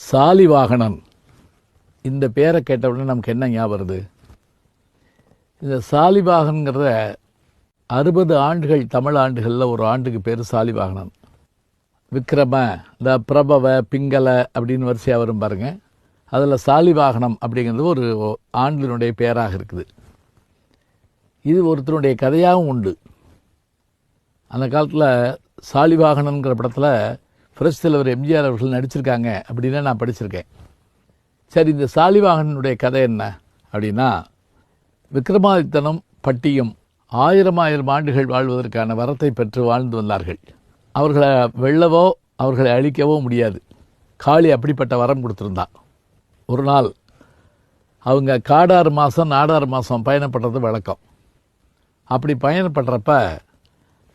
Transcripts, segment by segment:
சாலிவாகனன் இந்த பேரை கேட்ட உடனே நமக்கு என்ன ஞாபகம் வருது? இந்த சாலிவாகன்கிறத அறுபது ஆண்டுகள் தமிழ் ஆண்டுகளில் ஒரு ஆண்டுக்கு பேர் சாலிவாகனன் விக்ரம இந்த பிரபவ பிங்கள அப்படின்னு வரிசையாக வரும் பாருங்கள் அதில் சாலிவாகனம் அப்படிங்கிறது ஒரு ஆண்டினுடைய பேராக இருக்குது. இது ஒருத்தருடைய கதையாகவும் உண்டு. அந்த காலத்தில் சாலிவாகனங்கிற படத்தில் பிரஸ் தலைவர் எம்ஜிஆர் அவர்கள் நடிச்சிருக்காங்க அப்படின்னு நான் படிச்சிருக்கேன். சரி இந்த சாலிவாகனுடைய கதை என்ன அப்படின்னா விக்ரமாதித்தனும் பட்டியும் ஆயிரம் ஆயிரம் ஆண்டுகள் வாழ்வதற்கான வரத்தை பெற்று வாழ்ந்து வந்தார்கள். அவர்களை வெல்லவோ அவர்களை அழிக்கவோ முடியாது. காளி அப்படிப்பட்ட வரம் கொடுத்துருந்தா. ஒரு நாள் அவங்க காடாறு மாதம் நாடாறு மாதம் பயணப்படுறது வழக்கம். அப்படி பயணப்படுறப்ப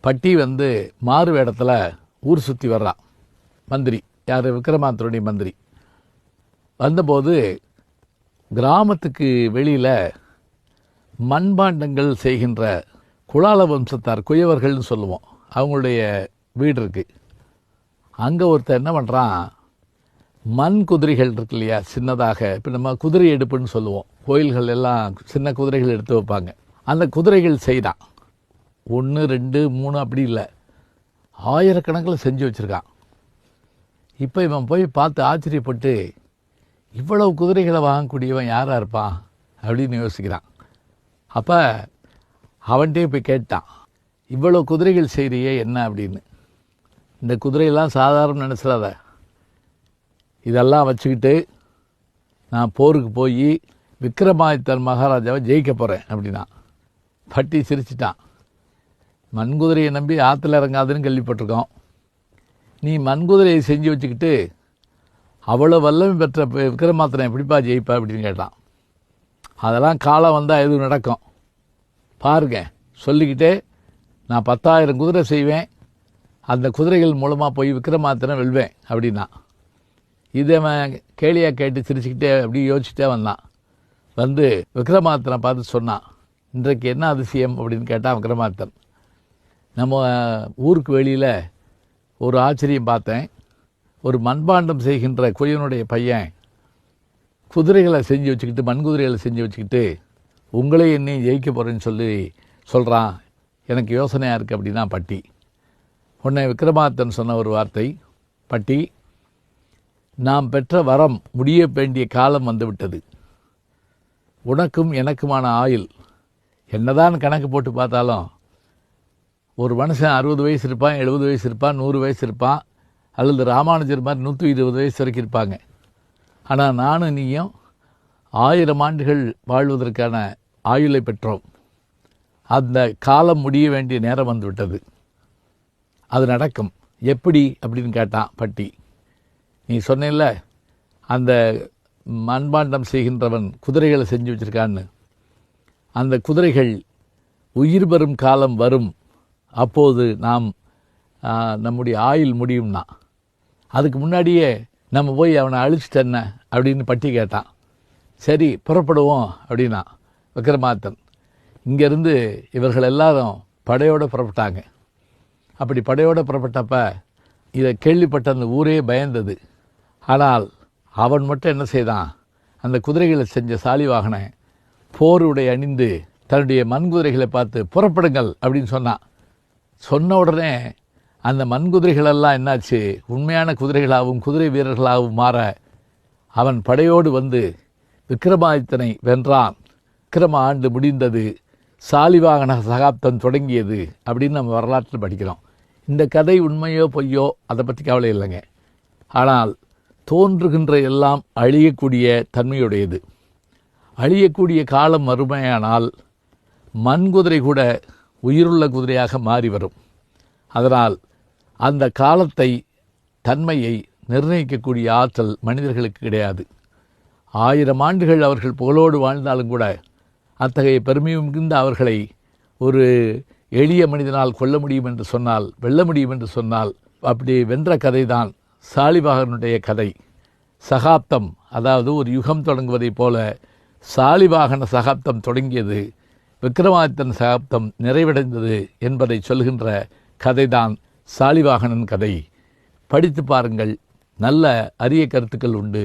பட்டி வந்து மாறு வேடத்தில் ஊர் சுற்றி வர்றான் மந்திரி. யார்? விக்ரமாந்தருடைய மந்திரி. வந்தபோது கிராமத்துக்கு வெளியில் மண்பாண்டங்கள் செய்கின்ற குலால வம்சத்தார் குயவர்கள்னு சொல்லுவோம். அவங்களுடைய வீடு இருக்குது அங்கே ஒருத்தர் என்ன பண்ணுறான் மண் குதிரைகள் இருக்கு இல்லையா? சின்னதாக. இப்போ நம்ம குதிரை எடுப்புன்னு சொல்லுவோம். கோயில்கள் எல்லாம் சின்ன குதிரைகள் எடுத்து வைப்பாங்க. அந்த குதிரைகள் செய்தான். ஒன்று ரெண்டு மூணு அப்படி இல்லை. ஆயிரக்கணக்கில் செஞ்சு வச்சுருக்கான். இப்போ இவன் போய் பார்த்து ஆச்சரியப்பட்டு இவ்வளவு குதிரைகளை வாங்கக்கூடியவன் யாராக இருப்பான்? அப்படின்னு யோசிக்கிறான். அப்போ அவன்கிட்டே போய் கேட்டான் இவ்வளோ குதிரைகள் செய்கிறியே என்ன அப்படின்னு? இந்த குதிரையெல்லாம் சாதாரண நினச்சிடாத. இதெல்லாம் வச்சுக்கிட்டு நான் போருக்கு போய் விக்ரமாதித்தன் மகாராஜாவை ஜெயிக்க போகிறேன் அப்படின்னா பட்டி சிரிச்சிட்டான். மண்குதிரையை நம்பி ஆற்றுல இறங்காதுன்னு கேள்விப்பட்டிருக்கோம். நீ மண்குதிரையை செஞ்சு வச்சுக்கிட்டு அவ்வளோ வல்லமை பெற்ற விக்ரமாத்திரன் எப்படிப்பா ஜெயிப்பா? அப்படின்னு கேட்டான். அதெல்லாம் காலம் வந்தால் எதுவும் நடக்கும். பாருங்க சொல்லிக்கிட்டே நான் பத்தாயிரம் குதிரை செய்வேன். அந்த குதிரைகள் மூலமாக போய் விக்ரமாத்திரன் வெல்வேன் அப்படின்னா. இதை அவன் கேலியாக கேட்டு சிரிச்சுக்கிட்டே அப்படியே யோசிச்சுட்டே வந்தான். வந்து விக்ரமாதித்தனை பார்த்து சொன்னான் இன்றைக்கு என்ன அதிசயம்? அப்படின்னு கேட்டான் விக்ரமாதித்தன். நம்ம ஊருக்கு வெளியில் ஒரு ஆச்சரியம் பார்த்தேன். ஒரு மண்பாண்டம் செய்கின்ற குயவனுடைய பையன் குதிரைகளை செஞ்சு வச்சுக்கிட்டு மண் குதிரைகளை செஞ்சு வச்சுக்கிட்டு உங்களே என்னையும் ஜெயிக்க போகிறேன்னு சொல்லி சொல்கிறான் எனக்கு யோசனையாக இருக்குது அப்படின்னா பட்டி. உன்னை விக்ரமாதித்தன் சொன்ன ஒரு வார்த்தை பட்டி நாம் பெற்ற வரம் முடிய வேண்டிய காலம் வந்துவிட்டது. உனக்கும் எனக்குமான ஆயுள். என்னதான் கணக்கு போட்டு பார்த்தாலும் ஒரு மனுஷன் அறுபது வயசு இருப்பான் எழுபது வயசு இருப்பான் நூறு வயசு இருப்பான் அல்லது ராமானுஜர் மாதிரி நூற்றி இருபது வயசு வரைக்கும் இருப்பாங்க. ஆனால் நானும் நீயும் ஆயிரம் ஆண்டுகள் வாழ்வதற்கான ஆயுளை பெற்றோம். அந்த காலம் முடிய வேண்டிய நேரம் வந்துவிட்டது அது நடக்கும். எப்படி அப்படின்னு கேட்டான் பட்டி. நீ சொன்னேல்ல அந்த மண்பாண்டம் செய்கின்றவன் குதிரைகளை செஞ்சு வச்சிருக்கான்னு. அந்த குதிரைகள் உயிர் பெறும் காலம் வரும். அப்போது நாம் நம்முடைய ஆயுள் முடியும்னா அதுக்கு முன்னாடியே நம்ம போய் அவனை அழிச்சிட்டென்ன அப்படின்னு பட்டி கேட்டான். சரி புறப்படுவோம் அப்படின்னா விக்ரமாத்தன் இங்கேருந்து இவர்கள் எல்லாரும் படையோடு புறப்பட்டாங்க. அப்படி படையோடு புறப்பட்டப்ப இதை கேள்விப்பட்ட அந்த ஊரே பயந்தது. ஆனால் அவன் மட்டும் என்ன செய்தான்? அந்த குதிரைகளை செஞ்ச சாலிவாகனை போர் உடை அணிந்து தன்னுடைய மண் குதிரைகளை பார்த்து புறப்படுங்கள் அப்படின்னு சொன்னான். சொன்ன உடனே அந்த மண் குதிரைகளெல்லாம் என்னாச்சு? உண்மையான குதிரைகளாகவும் குதிரை வீரர்களாகவும் மாற அவன் படையோடு வந்து விக்ரமாதித்தனை வென்றான். விக்ரம ஆண்டு முடிந்தது. சாலிவாகன சகாப்தம் தொடங்கியது அப்படின்னு நம்ம வரலாற்றில் படிக்கிறோம். இந்த கதை உண்மையோ பொய்யோ அதை பற்றி கவலை இல்லைங்க. ஆனால் தோன்றுகின்ற எல்லாம் அழியக்கூடிய தன்மையுடையது. அழியக்கூடிய காலம் மறுமையானால் மண் குதிரை கூட உயிருள்ள குதிரையாக மாறி வரும். அதனால் அந்த காலத்தை தன்மையை நிர்ணயிக்கக்கூடிய ஆற்றல் மனிதர்களுக்கு கிடையாது. ஆயிரம் ஆண்டுகள் அவர்கள் புகழோடு வாழ்ந்தாலும் கூட அத்தகைய பெருமை மிகுந்த அவர்களை ஒரு எளிய மனிதனால் கொல்ல முடியும் என்று சொன்னால் வெல்ல முடியும் என்று சொன்னால் அப்படி வென்ற கதைதான் சாலிவாகனுடைய கதை. சகாப்தம் அதாவது ஒரு யுகம் தொடங்குவதைப் போல சாலிவாகன சகாப்தம் தொடங்கியது விக்ரமாதித்தன் சகாப்தம் நிறைவடைந்தது என்பதை சொல்கின்ற கதைதான் சாலிவாகனன் கதை. படித்து பாருங்கள். நல்ல அரிய கருத்துக்கள் உண்டு.